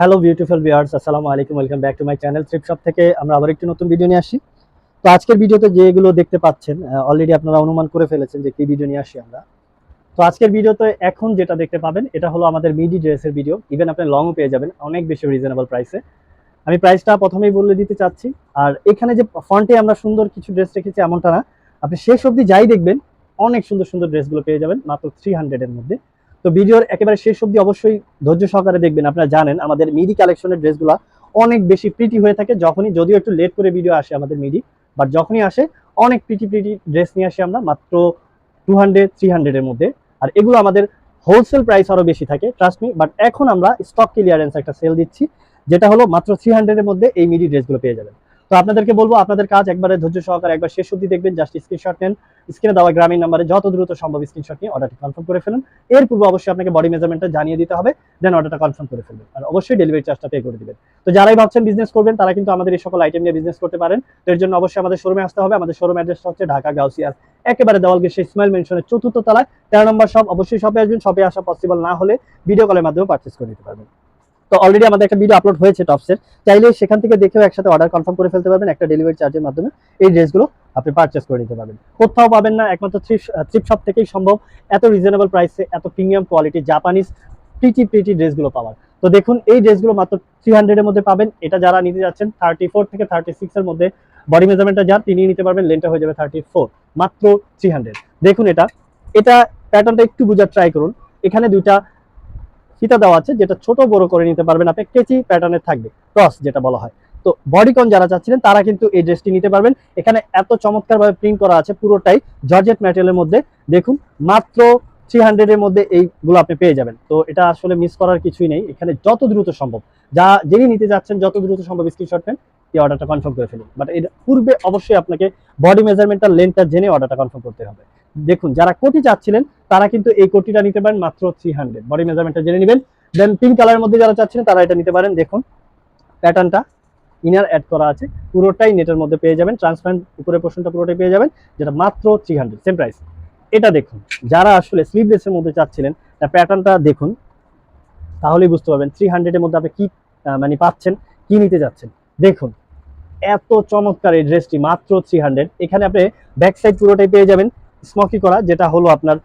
Hello beautiful viewers আসসালামু আলাইকুম welcome back to my channel trip shop থেকে আমরা আবার একটি নতুন ভিডিও নিয়ে আসি। তো আজকের ভিডিওতে যেগুলো দেখতে পাচ্ছেন অলরেডি আপনারা অনুমান করে ফেলেছেন যে কি ভিডিও নিয়ে আসি আমরা। তো আজকের ভিডিওতে এখন যেটা দেখতে পাবেন, এটা হলো আমাদের মিডি ড্রেসের ভিডিও ইভেন আপনি লংও পেয়ে যাবেন, অনেক বেশি রিজনেবল প্রাইসে আমি প্রাইসটা প্রথমেই বলে দিতে চাচ্ছি, আর এখানে যে ফন্টে আমরা সুন্দর কিছু ড্রেস রেখেছি এমনটা না। আপনি শেষ অবধি যাই দেখবেন, অনেক সুন্দর সুন্দর ড্রেসগুলো পেয়ে যাবেন, মাত্র থ্রি হান্ড্রেডের মধ্যে। তো ভিডিওর একেবারে শেষ অবধি অবশ্যই ধৈর্য সহকারে দেখবেন, আপনারা জানেন আমাদের মিডি কালেকশনের ড্রেসগুলো অনেক বেশি প্রিটি হয়ে থাকে, যখনই যদিও একটু লেট করে ভিডিও আসে আমাদের মিডি বাট যখনই আসে অনেক প্রিটি প্রিটি ড্রেস নিয়ে আসি আমরা, মাত্র টু হান্ড্রেড থ্রি হান্ড্রেডের মধ্যে। আর এগুলো আমাদের হোলসেল প্রাইস আরও বেশি থাকে ট্রাস্ট মি বাট এখন আমরা স্টক ক্লিয়ারেন্স একটা সেল দিচ্ছি, যেটা হলো মাত্র থ্রি হান্ড্রেডের মধ্যে এই মিডি ড্রেসগুলো পেয়ে যাবেন। তো আপনাদেরকে বলব, আপনাদের কাজ একবারে ধৈর্য সহকারে একবার শেষ অবধি দেখবেন জাস্ট স্ক্রিনশট নেন স্ক্রিনে দেওয়া গ্রামীণ নাম্বারে যত দ্রুত সম্ভব স্ক্রিনশট নিয়ে অর্ডারটি কনফার্ম করে ফেলুন। এর পূর্বে অবশ্যই আপনাকে বডি মেজারমেন্টটা জানিয়ে দিতে হবে দেন অর্ডারটা কনফার্ম করে ফেলবেন। আর অবশ্যই ডেলিভারি চার্জটা পে করে দিবেন। তো যারাই ভাবছেন বিজনেস করবেন, তারা কিন্তু আমাদের এই সকল আইটেম নিয়ে বিজনেস করতে পারেন। তো এর জন্য অবশ্যই আমাদের শোরুমে আসতে হবে। আমাদের শোরুম অ্যাড্রেসটা হচ্ছে ঢাকা গাউসিয়ার একেবারে দেওয়াল গেছে ইসমাইল মেনশনের চতুর্থ তলায়। তেরো নম্বর শপ অবশ্যই শপে আসবেন। শপে আসা পসিবল না হলে ভিডিও কলের মাধ্যমে পারচেস করে নিতে পারবেন। তো অলরেডি আমাদের একটা ভিডিও আপলোড হয়েছে টপসের চাইলে সেখান থেকে দেখেও একসাথে অর্ডার কনফার্ম করে ফেলতে পারবেন, একটা ডেলিভারি চার্জের মাধ্যমে এই ড্রেসগুলো আপনি পারচেস করে নিতে পারবেন। কোথাও পাবেন না, একমাত্র থ্রিপ শপ থেকেই সম্ভব। এত রিজনেবল প্রাইসে এত premium quality Japanese pretty pretty ড্রেসগুলো পাওয়ার। তো দেখুন, এই ড্রেসগুলো মাত্র থ্রি হান্ড্রেডের মধ্যে পাবেন। এটা যারা নিতে যাচ্ছেন থার্টি ফোর থেকে থার্টি সিক্সের মধ্যে বডি মেজারমেন্টটা যার তিনি নিতে পারবেন লেনটা হয়ে যাবে থার্টি ফোর মাত্র থ্রি হান্ড্রেড দেখুন এটা এটা প্যাটার্নটা একটু বোঝার ট্রাই করুন। এখানে দুইটা ফিতা দেওয়া আছে, যেটা ছোট বড় করে নিতে পারবেন আপনি কেচি প্যাটার্নে থাকবে, ক্রস যেটা বলা হয়। তো বডিকন যারা চাচ্ছিলেন, তারা কিন্তু এই ড্রেসটি নিতে পারবেন। এখানে এত চমৎকারভাবে প্রিন্ট করা আছে, পুরোটাই জর্জেট ম্যাটেরিয়ালের মধ্যে। দেখুন, মাত্র থ্রি হান্ড্রেডের মধ্যে এইগুলো আপনি পেয়ে যাবেন। তো এটা আসলে মিস করার কিছুই নেই। এখানে যত দ্রুত সম্ভব, যা যিনি নিতে যাচ্ছেন, যত দ্রুত সম্ভব স্ক্রিনশট নেন, এই অর্ডারটা কনফার্ম করে ফেলুন। বাট এর পূর্বে অবশ্যই আপনাকে বডি মেজারমেন্টটা লেন্থটা জেনে অর্ডারটা কনফার্ম করতে হবে। দেখুন, যারা কোটি চাচ্ছিলেন, তারা কিন্তু এই কোটিটা নিতে পারেন মাত্র থ্রি হান্ড্রেড বডি মেজারমেন্টটা জেনে নেবেন। দেন পিঙ্ক কালারের মধ্যে যারা চাচ্ছিলেন, তারা এটা নিতে পারেন। দেখুন প্যাটার্নটা ইনার অ্যাড করা আছে। পুরোটাই নেটের মধ্যে পেয়ে যাবেন। ট্রান্সপারেন্ট উপরে পোর্শনটা পুরোটাই পেয়ে যাবেন, যেটা মাত্র থ্রি হান্ড্রেড সেম প্রাইস এটা দেখুন, যারা আসলে স্লিভলেসের মধ্যে চাচ্ছিলেন প্যাটার্নটা দেখুন, তাহলেই বুঝতে পারবেন থ্রি হান্ড্রেডের মধ্যে আপনি কি মানে পাচ্ছেন, কি নিতে যাচ্ছেন। দেখুন, এত চমৎকার এই ড্রেসটি মাত্র থ্রি হান্ড্রেড এখানে আপনি ব্যাক সাইড পুরোটাই পেয়ে যাবেন। স্মকি করা, যেটা হলো আপনার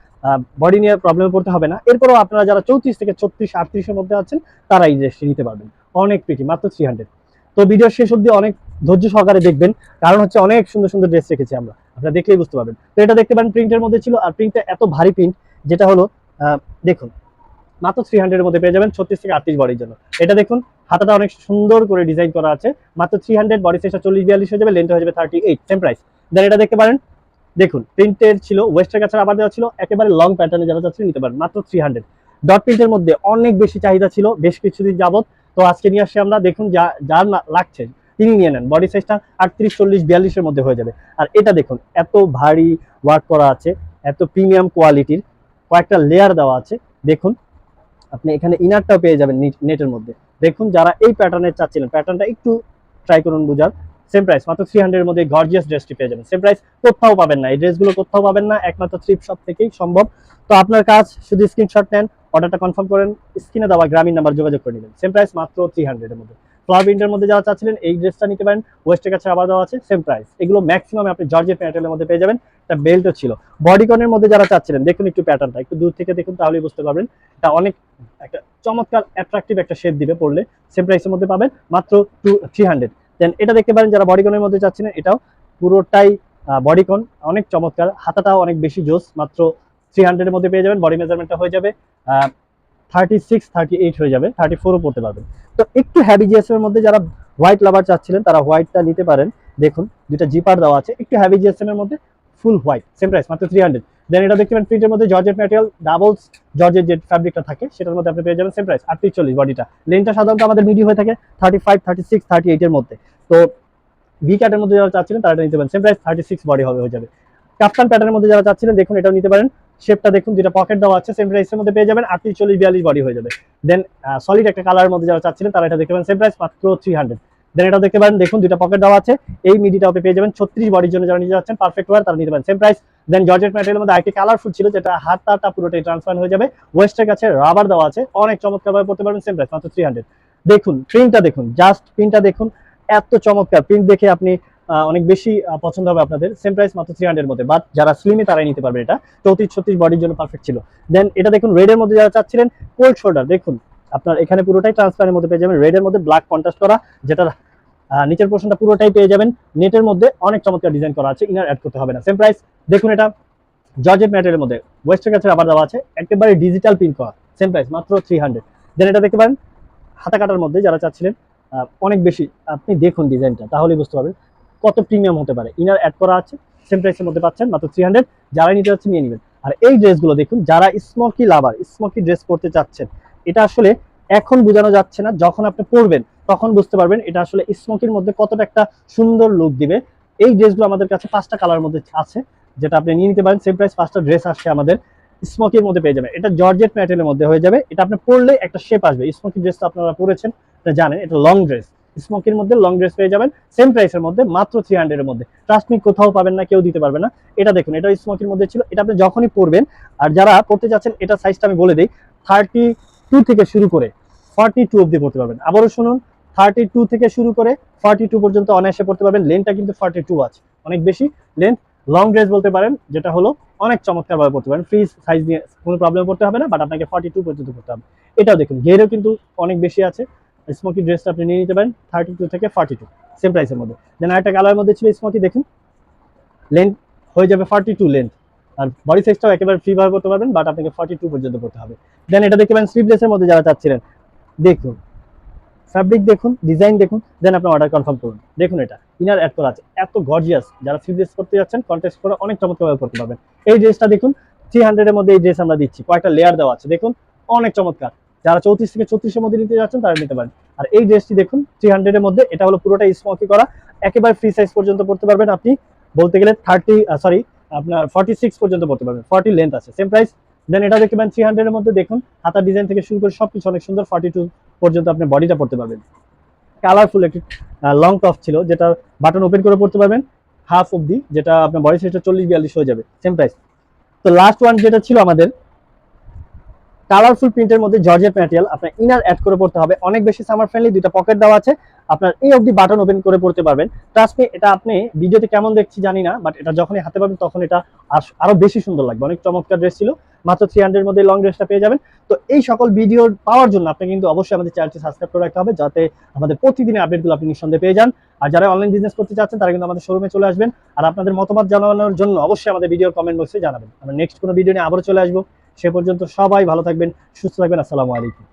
বডি নিয়ে প্রবলেমে পড়তে হবে না। এরপরও আপনারা যারা চৌত্রিশ থেকে ছত্রিশ, আটত্রিশের মধ্যে আছেন, তারা এই ড্রেসটি নিতে পারবেন। অনেক পিটি মাত্র থ্রি হান্ড্রেড তো ভিডিও শেষ অবধি অনেক ধৈর্য সহকারে দেখবেন, কারণ হচ্ছে অনেক সুন্দর সুন্দর ড্রেস রেখেছি আমরা। আপনারা দেখলেই বুঝতে পারবেন। তো এটা দেখতে পারেন প্রিন্টের মধ্যে ছিল, আর প্রিন্টটা এত ভারী প্রিন্ট যেটা হলো দেখুন, মাত্র থ্রি হান্ড্রেডের মধ্যে পেয়ে যাবেন ছত্রিশ থেকে আটত্রিশ বডির জন্য। এটা দেখুন, হাতাটা অনেক সুন্দর করে ডিজাইন করা আছে। মাত্র থ্রি হান্ড্রেড বডি সাইজটা চল্লিশ, বিয়াল্লিশ হয়ে যাবে লেন্থ হয়ে যাবে thirty eight same price then এটা দেখতে পারেন দেখুন প্রিন্টের ছিল ওয়েস্টের কাছে আবার দেওয়া ছিল, একেবারে লং প্যাটার্নে যারা চাচ্ছেন নিতে পারেন মাত্র থ্রি হান্ড্রেড ডট প্রিন্টের মধ্যে অনেক বেশি চাহিদা ছিল, বেশ কিছুদিন যাবত তো আজকে নিয়ে আসছি আমরা, দেখুন যা যার লাগছে, তিনি নিয়ে নেন বডি সাইজটা আটত্রিশ, চল্লিশ বিয়াল্লিশের মধ্যে হয়ে যাবে। আর এটা দেখুন, এত ভারী ওয়ার্ক করা আছে, এত প্রিমিয়াম কোয়ালিটির কয়েকটা লেয়ার দেওয়া আছে। দেখুন, আপনি এখানে ইনারটাও পেয়ে যাবেন নেটের মধ্যে। দেখুন, যারা এই প্যাটার্নের চাচ্ছিলেন প্যাটার্নটা একটু ট্রাই করুন বুঝার। সেম প্রাইস মাত্র থ্রি হান্ড্রেড মধ্যে গর্জিয়াস ড্রেসটি পেয়ে যাবেন। সেম প্রাইস কোথাও পাবেন না। এই ড্রেসগুলো কোথাও পাবেন না, একমাত্র থ্রিপ শপ থেকেই সম্ভব। তো আপনার কাজ, শুধু স্ক্রিনশট নেন অর্ডারটা কনফার্ম করেন, স্ক্রিনে দেওয়া গ্রামীণ নাম্বার যোগাযোগ করে নেবেন। সেম প্রাইস মাত্র থ্রি হান্ড্রেডের মধ্যে। ফ্লাওয়ার প্রিন্টের মধ্যে যারা চাচ্ছিলেন, এই ড্রেসটা নিতে পারেন। ওয়েস্টের কাছে আবার দেওয়া আছে সেম প্রাইস এগুলো ম্যাক্সিমাম আপনি জর্জের প্যাটার্নের মধ্যে পেয়ে যাবেন। একটা বেল্টও ছিল। বডিকনের মধ্যে যারা চাচ্ছিলেন, দেখুন একটু প্যাটার্নটা একটু দূর থেকে দেখুন, তাহলেই বুঝতে পারবেন। এটা অনেক একটা চমৎকার অ্যাট্রাকটিভ একটা শেপ দিবে পড়লে সেম প্রাইসের মধ্যে পাবেন, মাত্র টু থ্রি হান্ড্রেড দেন এটা দেখতে পারেন যারা বডিকনের মধ্যে চাচ্ছেন এটাও পুরোটাই বডিকন অনেক চমৎকার। হাতাটাও অনেক বেশি জোস, মাত্র থ্রি হান্ড্রেডের মধ্যে পেয়ে যাবেন। বডি মেজারমেন্টটা হয়ে যাবে থার্টি সিক্স থার্টি এইট হয়ে যাবে থার্টি ফোরও পড়তে পারবেন। তো একটু হ্যাভি জিএসএম এর মধ্যে যারা হোয়াইট লাভার চাচ্ছিলেন, তারা হোয়াইটটা নিতে পারেন। দেখুন দুটা জিপার দেওয়া আছে। একটু হ্যাভি জিএসএম এর মধ্যে ফুল হোয়াইট সেম প্রাইস মাত্র থ্রি হান্ড্রেড দেন এটা দেখতে পারেন প্রিন্টের মধ্যে জর্জেট ম্যাটেরিয়াল ডাবল জর্জের যে ফ্যাব্রিকটা থাকে, সেটার মধ্যে আপনি পেয়ে যাবেন সেম প্রাইস আটত্রিশ চল্লিশ বডিটা লেনটা সাধারণত আমাদের মিডি হয়ে থাকে thirty five thirty six thirty এইটের মধ্যে। তো বি ক্যাটের মধ্যে যারা চাচ্ছিলেন, তারা নিতে পারেন। Same price thirty six body হবে হয়ে যাবে। কাপ্তান প্যাটার্নের মধ্যে যারা চাচ্ছিলেন, দেখুন, এটাও নিতে পারেন। শেপটা দেখুন দুটা পকেট দেওয়া আছে সেম প্রাইসের মধ্যে পেয়ে যাবেন। আটত্রিশ চল্লিশ বিয়াল্লিশ বডি হয়ে যাবে। দেন সলিড একটা কালারের মধ্যে যারা চাচ্ছিলেন, তারা এটা দেখতে পারেন। সেম প্রাইস মাত্র থ্রি হান্ড্রেড দেন এটা দেখতে পারেন, দেখুন দুটা পকেট দেওয়া আছে। এই মিডিটা পেয়ে যাবেন ছত্রিশ বডির জন্য যারা নিতে যাচ্ছেন পারফেক্ট ওয়ার তারা নিতে পারেন। সেম প্রাইস দেন জর্জেট ম্যাটেরিয়ালের মধ্যে আরেকটি কালারফুল ছিল, যেটা হাতটা পুরোটাই ট্রান্সফার হয়ে যাবে। ওয়েস্টের কাছে রাবার দেওয়া আছে। অনেক চমৎকারভাবে পড়তে পারবেন সেম প্রাইস মাত্র থ্রি হান্ড্রেড দেখুন প্রিন্টটা দেখুন জাস্ট প্রিন্টটা দেখুন। এত চমৎকার প্রিন্ট দেখে আপনি অনেক বেশি পছন্দ হবে আপনাদের। সেম প্রাইস মাত্র থ্রি হান্ড্রেড মধ্যে। বাট যারা স্লিমে তারাই নিতে পারবে এটা। চৌত্রিশ ছত্রিশ বডির জন্য পারফেক্ট ছিল। দেন এটা দেখুন রেডের মধ্যে যারা চাচ্ছিলেন কোল্ড শোল্ডার দেখুন, আপনার এখানে পুরোটাই ট্রান্সপারের মধ্যে পেয়ে যাবেন। রেডের মধ্যে ব্ল্যাক কন্ট্রাস্ট করা, যেটা নিচের পোর্শনটা পুরোটাই পেয়ে যাবেন। নেটের মধ্যে অনেক চমৎকার ডিজাইন করা আছে ইনার অ্যাড করতে হবে না। সেম প্রাইস দেখুন এটা জর্জেট ম্যাটেরিয়ালের মধ্যে। ওয়েস্টার কাছে আবার দেওয়া আছে, একেবারে ডিজিটাল প্রিন্ট করা। সেম প্রাইস মাত্র থ্রি হান্ড্রেড দেন এটা দেখতে পারেন হাতা কাটার মধ্যে যারা চাচ্ছিলেন অনেক বেশি আপনি দেখুন ডিজাইনটা, তাহলেই বুঝতে পারবেন কত প্রিমিয়াম হতে পারে। ইনার অ্যাড করা আছে সেম প্রাইসের মধ্যে পাচ্ছেন মাত্র থ্রি হান্ড্রেড যারা নিতে যাচ্ছেন নিয়ে নেবেন। আর এই ড্রেসগুলো দেখুন, যারা স্মোকি লাভার স্মোকি ড্রেস পরতে চাচ্ছেন, এটা আসলে এখন বোঝানো যাচ্ছে না, যখন আপনি পরবেন, তখন বুঝতে পারবেন এটা আসলে স্মোকির মধ্যে কতটা একটা সুন্দর লুক দিবে। এই ড্রেসগুলো আমাদের কাছে পাঁচটা কালার মধ্যে আছে, যেটা আপনি নিয়ে নিতে পারেন সেম প্রাইস পাঁচটা ড্রেস আসছে আমাদের স্মোকির মধ্যে পেয়ে যাবেন। এটা জর্জেট ম্যাটেরিয়ালের মধ্যে হয়ে যাবে। এটা আপনি পরলে একটা শেপ আসবে। স্মোকি ড্রেসটা আপনারা পরেছেন জানেন, এটা লং ড্রেস স্মোকির মধ্যে লং ড্রেস পেয়ে যাবেন। সেম প্রাইসের মধ্যে, মাত্র থ্রি হান্ড্রেডের মধ্যে। ট্রাস্ট মি কোথাও পাবেন না, কেউ দিতে পারবে না। এটা দেখুন, এটা স্মোকির মধ্যে ছিল, এটা আপনি যখনই পরবেন, আর যারা পড়তে যাচ্ছেন এটা সাইজটা আমি বলে দিই থার্টি টু থেকে শুরু করে ফর্টি টু অব্দি পড়তে পারবেন। আবারও শুনুন থার্টি টু থেকে শুরু করে ফর্টি টু পর্যন্ত অনায়াসে পড়তে পারবেন। লেনটা কিন্তু ফর্টি টু আছে। অনেক বেশি। লেন্থ লং ড্রেস বলতে পারেন, যেটা হলো অনেক চমৎকার ভাবে পড়তে পারেন। ফ্রি সাইজ নিয়ে কোনো প্রবলেম পড়তে হবে না বাট আপনাকে ফর্টি টু পর্যন্ত পড়তে হবে। এটাও দেখুন, ঘেরেও কিন্তু অনেক বেশি আছে। স্মোকি ড্রেসটা আপনি নিয়ে নিতে পারেন থার্টি টু থেকে ফর্টি টু সেম প্রাইসের মধ্যে। দেন আরেকটা কালারের মধ্যে ছিল স্মোকি দেখুন। লেন্থ হয়ে যাবে ফর্টি টু লেন্থ আর বডি সাইজটাও একেবারে ফ্রি ভাবে করতে পারবেন বাট আপনাকে ফর্টি টু পর্যন্ত করতে হবে। দেন এটা দেখতে পারেন স্লিভলেসের মধ্যে যারা চাচ্ছিলেন, দেখুন। ফ্যাব্রিক দেখুন ডিজাইন দেখুন দেন আপনি অর্ডার কনফার্ম করুন। দেখুন এটা ইনার করা আছে। এত গর্জিয়াস যারা স্লিভলেস করতে যাচ্ছেন কন্টেস্ট করে অনেক চমৎকারভাবে করতে পারবেন। এই ড্রেসটা দেখুন থ্রি হান্ড্রেডের মধ্যে এই ড্রেস আমরা দিচ্ছি। কয়েকটা লেয়ার দেওয়া আছে, দেখুন, অনেক চমৎকার। যারা চৌত্রিশ থেকে ছত্রিশের মধ্যে নিতে যাচ্ছেন, তারা নিতে পারেন। আর এই ড্রেসটি দেখুন থ্রি হান্ড্রেডের মধ্যে, এটা হলো পুরোটা স্মোকি করা। একেবারে ফ্রি সাইজ পর্যন্ত পড়তে পারবেন আপনি। বলতে গেলে থার্টি সরি আপনার ফর্টি সিক্স পর্যন্ত পড়তে পারবেন। ফর্টি লেন্থ আছে সেম প্রাইস দেন এটা দেখতে পারেন থ্রি হান্ড্রেডের মধ্যে, দেখুন, হাতার ডিজাইন থেকে শুরু করে সবকিছু অনেক সুন্দর। ফর্টি টু পর্যন্ত আপনি বডিটা পড়তে পারবেন। কালারফুল একটি লং টপ ছিল, যেটা বাটন ওপেন করে পড়তে পারবেন। হাফ অবধি যেটা আপনার বডি সাইজটা চল্লিশ বিয়াল্লিশ হয়ে যাবে সেম প্রাইস তো লাস্ট ওয়ান যেটা ছিল আমাদের কালারফুল প্রিন্টের মধ্যে জর্জেট ম্যাটেরিয়াল আপনার ইনার অ্যাড করে পড়তে হবে। অনেক বেশি সামার ফ্রেন্ডলি দুইটা পকেট দেওয়া আছে। আপনার এই অবধি বাটন ওপেন করে পড়তে পারবেন। ট্রাস্ট এটা আপনি ভিডিওতে কেমন দেখছি জানি না বাট এটা যখনই হাতে পাবেন, তখন এটা আরও বেশি সুন্দর লাগবে। অনেক চমৎকার ড্রেস ছিল। মাত্র থ্রি হান্ড্রেড মধ্যে লং ড্রেসটা পেয়ে যাবেন। তো এই সকল ভিডিও পাওয়ার জন্য আপনি কিন্তু অবশ্যই আমাদের চ্যানেলটি সাবস্ক্রাইব করে রাখতে হবে, যাতে আমাদের প্রতিদিনের আপডেটগুলো আপনি নিঃসন্দেহে পেয়ে যান। আর যারা অনলাইন বিজনেস করতে চাচ্ছেন, তারা কিন্তু আমাদের শোরুমে চলে আসবেন। আর আপনাদের মতামত জানানোর জন্য অবশ্যই আমাদের ভিডিওর কমেন্ট বক্সে জানাবেন। আমরা নেক্সট কোনো ভিডিও নিয়ে আবারও চলে আসব। সে পর্যন্ত সবাই ভালো থাকবেন, সুস্থ থাকবেন, আসসালামু আলাইকুম।